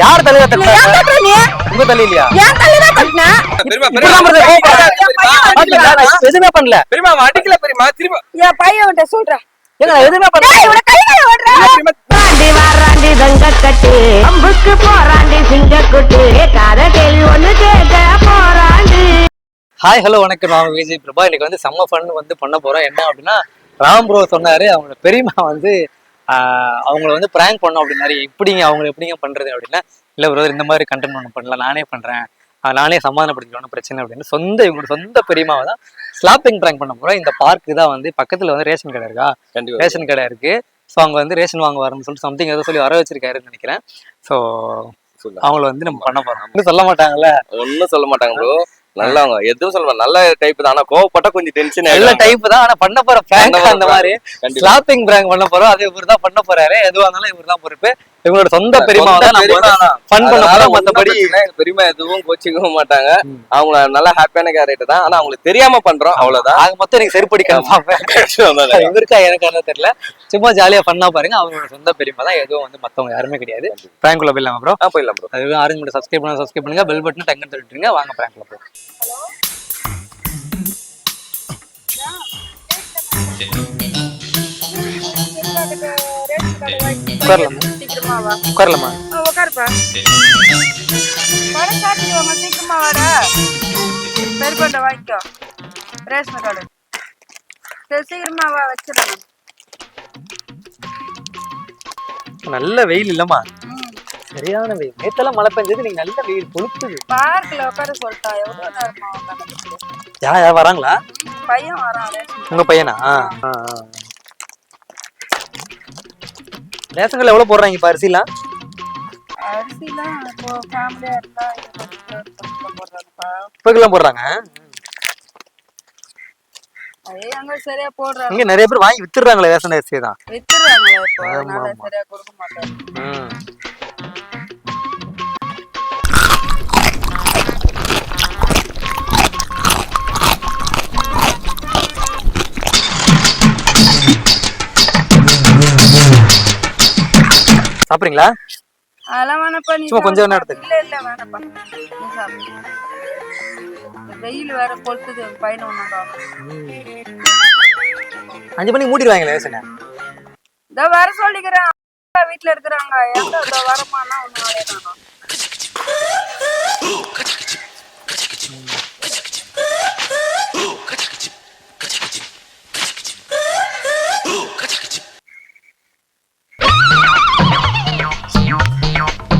யார் தலையில தட்டினா? ஏன் தட்டுற நீ? உங்க தலையிலையா? ஏன் தலையில தட்டின? பெரியமா இப்ப எதுவுமே பண்ணல. பெரியமா அடிக்கல பெரியமா திரும்ப. என் பையன் கிட்ட சொல்றேன் ஏங்க நான் எதுவுமே பண்ணல. டேய் இவனை கை கை ஓடுற. வாண்டி வாராண்டி தங்க கட்டு அம்புக்கு போறாண்டி சிங்கக்குட்டு. காத கேள்வி ஒண்ணு கேட்க போறாண்டி. ஹாய் ஹலோ வணக்கம். நான் விஜய் பிரபா. இன்னைக்கு வந்து செம்ம ஃபன் வந்து பண்ண போறோம். என்ன அப்படின்னா ராம் ப்ரோ சொன்னாரு. அவங்க பெரியம்மா வந்து அவங்கள வந்து ப்ராங்க் பண்ணோம் அப்படின்னாரு எப்படிங்க அவங்கள எப்படிங்க பண்றது அப்படின்னா இல்ல பிரதர் இந்த மாதிரி கண்டென்ட் ஒன்று பண்ணல நானே பண்றேன். ஆஹ், நானே சமாதானப்படுத்திக்கணும் பிரச்சனை அப்படின்னு சொந்த இவங்களோட சொந்த பெரியமாவை தான் ஸ்லாப்பிங் ப்ராங்க் பண்ண போறோம். இந்த பார்க்கு தான் வந்து பக்கத்துல வந்து ரேஷன் கடை இருக்கா? கண்டிப்பா. ரேஷன் கடை இருக்கு. ஸோ அவங்க வந்து ரேஷன் வாங்க வரணும்னு சொல்லிட்டு சம்திங் ஏதோ சொல்லி வர வச்சிருக்காருன்னு நினைக்கிறேன். ஸோ. அவங்கள வந்து நம்ம பண்ண போறோம். ஒண்ணும் சொல்ல மாட்டாங்கல்ல? ஒண்ணும் சொல்ல மாட்டாங்க ப்ரோ நல்லவங்க. எதுவும் சொல்ல. நல்ல டைப் தான். ஆனா கோவப்பட்டா கொஞ்சம் டென்ஷன் நல்ல டைப் தான். ஆனா பண்ண போற பிராங்க் அந்த மாதிரி. ஸ்லாப்பிங் பிராங்க் பண்ண போறோம். அது இவர் தான் பண்ண போறாரு. எதுவா இருந்தாலும் இவர் தான் பொறுப்பு. இவங்களோட சொந்த பெரியமா தான் fun பண்ண மத்தபடி பெரியமா எதுவும் கோச்சிக்கவும் மாட்டாங்க. ம். அவங்கள நல்லா ஹாப்பியான கேரக்டர் தான். ஆனா அவங்களுக்கு தெரியாம பண்றோம். அவ்வளவுதான். ஆக மொத்தம் எனக்கு செருப்படி கன்ஃபார்ம் இவருக்கா எனக்கு என்ன தெரியல. சும்மா ஜாலியா பண்ணா பாருங்க. அவங்களோட சொந்த பெரியமா தான். எதுவும் வந்து மத்தவங்க யாருமே கிடையாது. பிராங்க் குள்ள போயிடலாம் ப்ரோ போயிடலாம் ப்ரோ அது ஆரஞ்சு மட்டும் சப்ஸ்கிரைப் பண்ண சப்ஸ்கிரைப் பண்ணுங்க. பெல் பட்டன் டக்குன்னு தள்ளிட்டுருங்க வாங்க பிராங்க்ல போ உட்காரலாமா. உட்காரலாமா? ஆ, உட்காருப்பா. படம் சாப்பிட்டு வாங்க சீக்கிரமா வாடா. பெருப்பட்ட வாங்கிக்கோ. Ration card. சரி சீக்கிரமா வா வச்சிடணும் நல்ல வெயில் இல்லம்மா. சரியான வெயில். நேத்தெல்லாம் மழை பெஞ்சது நீங்க நல்ல வெயில் கொளுத்துது. பார்க்ல உட்கார சொல்லிட்டா எவ்வளவு நேரமா யார் யார் வராங்களா? பையன் வரான் உங்க பையனா? ரேஷன்கள் எவ்வளவு போடுறாங்க இப்ப அரிசிலாம்? அரிசிலாம் இப்போ ஃபேமிலியா இருந்தா இருபது கிலோ போடுறாங்க? அதே அங்க சரியா போடுறாங்க. இங்க நிறைய பேர் வாங்கி வித்துடுறாங்களே ரேஷன் அரிசி தான் வித்துறாங்களே இப்போ. சரியா கொடுக்க சாப்பிடுறீங்களா? அதெல்லாம் வேணாப்பா நீ சும்மா கொஞ்சம் சாப்பிடு. இல்ல இல்ல வேணாப்பா. வெயில் வேற கொளுத்துது பையனை ஒண்ணுடா அஞ்சு மணிக்கு மூடிடுவாங்களே ரேஷனை இதோ வர சொல்லிக்கிறேன். வீட்டுல இருக்கிறாங்க. எங்க வரமானா ஒண்ணு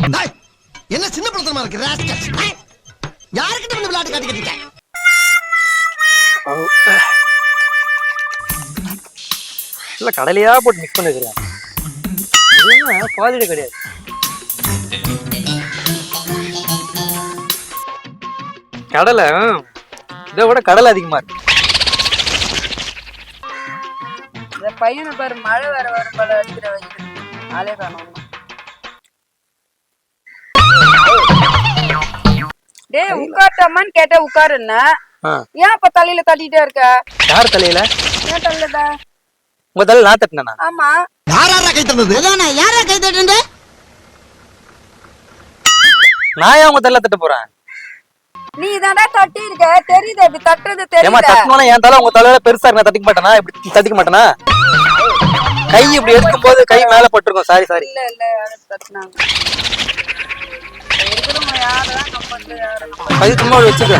என்ன சின்ன படத்தனமா இருக்கு ராஸ்கல் யாருக்கிட்ட வந்து விளையாட்டு காட்டிக்கிட்டு இருக்க? இல்ல கடலையா போட்டு மிக்ஸ் பண்ணி என்ன? குவாலிட்டி கிடையாது. கடலை. இதை விட கடலை அதிகமா இருக்கு. இந்த பையனை பாரு மழை வேற வரும் போல ஆளே காணோம். டேய் உட்காட்டாமான்னு கேட்டா உட்காருன்னா. ஏன் இப்ப தலையில தட்டிட்டே இருக்க? யார் தலையில? ஏன் தலையில உங்க தலையில நான் தட்டினா ஆமா. யாரா கை தந்தது யாரா கை தட்டு நான் ஏன் உங்க தலையில தட்ட போறேன்? நீ தானே தட்டி இருக்க தெரியுது இப்படி தட்டுறது ஏமா தெரியல தட்டினா என் தலை உங்க தலையில பெருசா இருக்கு நான் தட்டிக்க மாட்டேனா? இப்படி தட்டிக்க மாட்டேனா? கை இப்படி எடுக்கும் போது கை மேல பட்டிருக்கும். சாரி சாரி இல்ல இல்ல தட்டினாங்க. அது சும்மா வச்சுக்க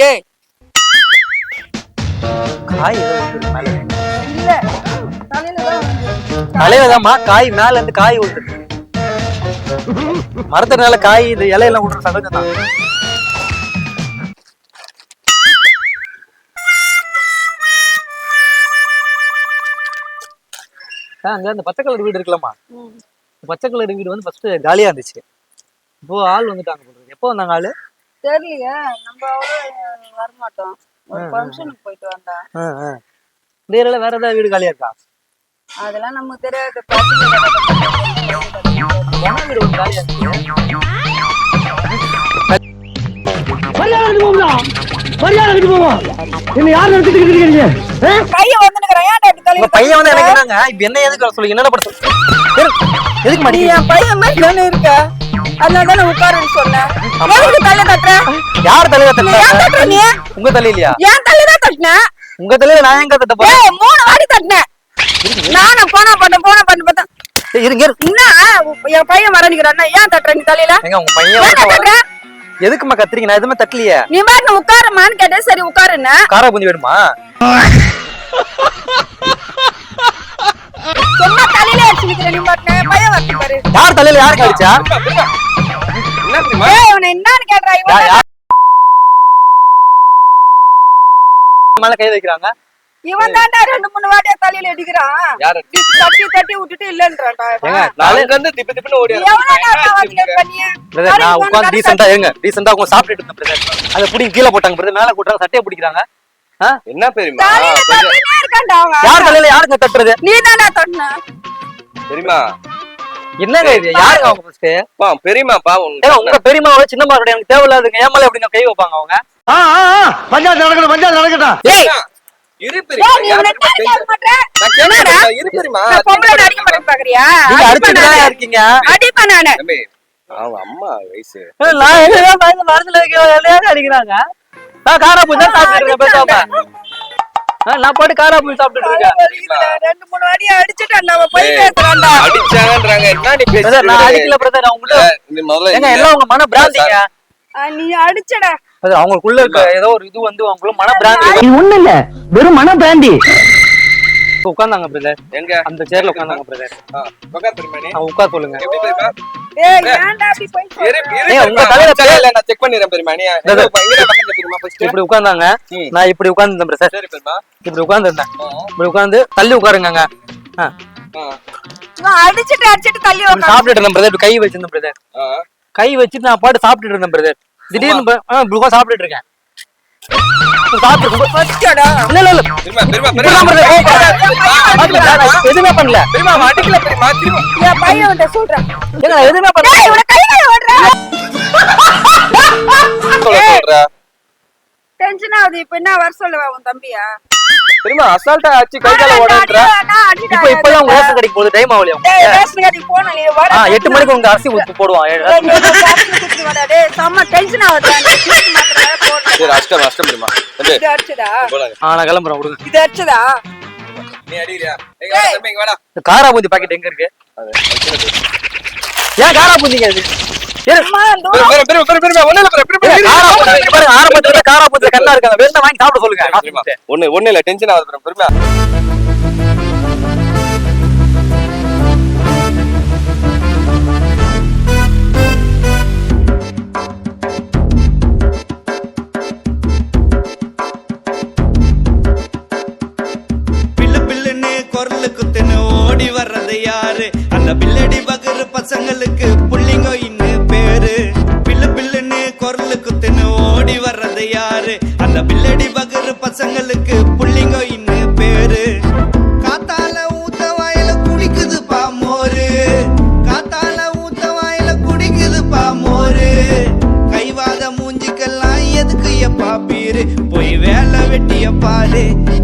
டேய் காய் மேல. தலையிலதாம்மா காய் மேல இருந்து காய் விழுந்துருக்கு மரத்தினால காய் இது இலையெல்லாம் விடுற சகஜம் தான் அங்க அந்த பச்சை கலர் வீடு இருக்குல்லம்மா. ம். இந்த பச்சை கலர் வீடு வந்து ஃபர்ஸ்ட் காலியா இருந்துச்சு. இப்போ ஆள் வந்துட்டாங்க போல எப்போ வந்தாங்க ஆளு? தெரியலையே. நம்ம அவ்வளவு வரமாட்டோம். ஒரு ஃபங்க்ஷனுக்கு போயிட்டு வந்தா. ஆ, ஆ. இந்த ஏரியால வேற ஏதாவது வீடு காலியா இருக்கா? அதெல்லாம் நமக்கு தெரியாது. வீடு காலியா இருக்கு மரியாதை கட்டி போவோம் என்ன யார் நடத்திட்டு இருக்கீங்க பையன் ஏன்டா இப்படி உங்க தலையில பையன் வந்து தட்டுற? எனக்கு என்னங்க இப்ப என்ன எதுக்கு வர சொல்லி? பண்ண சொல்லு? எதுக்கு என் பையன் மாதிரி தானே இருக்க? அதனால தானே உட்காருன்னு சொன்னேன் எதுக்கு தலையில தட்டுற? யார் தலையில நீ ஏன் தட்டுற நீ? உங்க தலையிலயா ஏன் தலையில தான் தட்டினேன் உங்க தலையில நான் எங்க தட்ட போறேன்? ஏய் மூணு வாட்டி தட்டினேன் நானும் போனா பண்ண போனா பண்ண பார்த்தா இருங்க. என்ன? என் பையன் வரணிக்கிறான் ஏன் தட்டுற நீ தலையில உங்க பையன் வந்து தட்டுற? எதுக்குமா கத்துறீங்க? நான் எதுவுமே தட்டலையே. நீ பாட்டு உட்காருமான்னு கேட்டேன் சரி உட்காருன்னு. காரா பூந்தி வேணுமா? சும்மா தலையில அடிச்சுக்கிற நீ பாட்டு பாரு. யார் தலையில யாரு கடிச்சா என்ன தெரியுமா? ஏய் இவனை என்னன்னு கேட்றா இவன் மேல கை வைக்கிறாங்க. இவன் தான்டா ரெண்டு மூணு வாட்டியா தலையில அடிக்கிறான். யாரு? தட்டி தட்டி விட்டுட்டு இல்லன்றான்டா ஏங்க அங்க இருந்து திப்பு திப்புன்னு ஓடி வந்து நான் இருங்க டீசெண்டா உட்காந்து சாப்பிட்டுட்டு இருந்தேன் பிரதர். அதை பிடி கீழே போட்டாங்க பிரதர். மேல கூட்டுறாங்க சட்டையை பிடிக்கிறாங்க? என்ன பெரியமா யார் தலையில யாருங்க தட்டுறது? நீ தான்டா தட்டின. பெரியமா என்னங்க இது? யாருங்க அவங்க ஃபர்ஸ்ட் பா பெரியமாப்பா உன் ஏங்க உங்க பெரியமாவோட சின்னம்மா கிடையாது தேவையில்லாதுங்க ஏன் மேல எப்படிங்க கை வைப்பாங்க அவங்க? ஆ ஆ ஆ, பஞ்சாயத்து நடக்கட்டும் பஞ்சாயத்து நடக்கட்டும். அம்மா வயசு. வைக்க அடிக்கிறாங்க? நான் காரா பூஜை சாப்பிட்டு இருக்கேன் பேசாம நான் பாட்டு காரா இருக்கேன். வலிக்குதுடா. ரெண்டு மூணு வாட்டி அடிச்சுட்டான்டா, அவன் பொய் பேசுறான்டா. அடிச்சாங்கன்றாங்க. என்ன நீ நான் அடிக்கல பிரதர் நீ முதல்ல. எல்லாம் உங்க மன பிராந்திங்க நீ அடிச்சடா. அது அவங்களுக்குள்ள இருக்க ஏதோ ஒரு இது வந்து அவங்களும் மன பிராந்தி. இது ஒண்ணு இல்ல. வெறும் மன பிராந்தி. உட்கார்ந்தாங்க பிரதர் எங்க? அந்த சேர்ல உட்கார்ந்தாங்க பிரதர் உட்கார் உட்கார் சொல்லுங்க உட்கார்ந்து. இப்படி உட்கார்ந்தாங்க. நான் இப்படி உட்கார்ந்துருந்தேன் பிரதர் இப்படி உட்கார்ந்துருந்தேன் ஆ, இப்படி உட்கார்ந்து தள்ளி உட்காருங்க அடிச்சிட்டு அடிச்சிட்டு தள்ளி. சாப்பிட்டுட்டு இருந்தேன் பிரதர் கை வச்சிருந்தேன் பிரதர். கை வச்சுட்டு நான் பாட்டு சாப்பிட்டுட்டு இருந்தேன் பிரதர் திடீர்னு உட்கார்ந்து சாப்பிட்டுட்டு இருக்கேன் எதுவுமே பண்ணல. எதுவுமே பண்ணல. ஓடுறா. ஆகுது. இப்ப என்ன வர சொல்லுவா உன் தம்பியா? பெரியமா, அசால்ட்டா ஆச்சு, கை கால அடிடா, இப்ப இப்பதான் உங்க அடிடா. ரேஷன் கடைக்கு போகுது. டைம் ஆகலையா ரேஷன் கடைக்கு நீ, மணிக்கு உங்க அரிசி உப்பு போடுவான். செம்ம போடணும். சரி, அஷ்டம், அஷ்டம் பெரியமா. தம்பி, இது அடிச்சதா? போலாங்க. ஆ நான் கிளம்புறேன் விடுங்க இது அடிச்சதா? நீ அடிக்கிறியா? எங்க வாடா, தம்பி, இங்க வாடா. இந்த காரா பூந்தி பாக்கெட் எங்க இருக்கு. ஏன் காரா பூந்திங்க அது ஆரம்பத்துல காரா பூந்தி கண்ணா இருக்காங்க வேணா வாங்கி சாப்பிட சொல்லுங்க. ஒண்ணு ஒண்ணு இல்ல டென்ஷன் ஆகுது பெரியமா, பில்லடி பகரு பசங்களுக்கு புள்ளிங்க இன்னு பேரு. பில்லு பில்லுன்னு குரலு குத்துன்னு ஓடி வர்றது யாரு? அந்த பில்லடி பகரு பசங்களுக்கு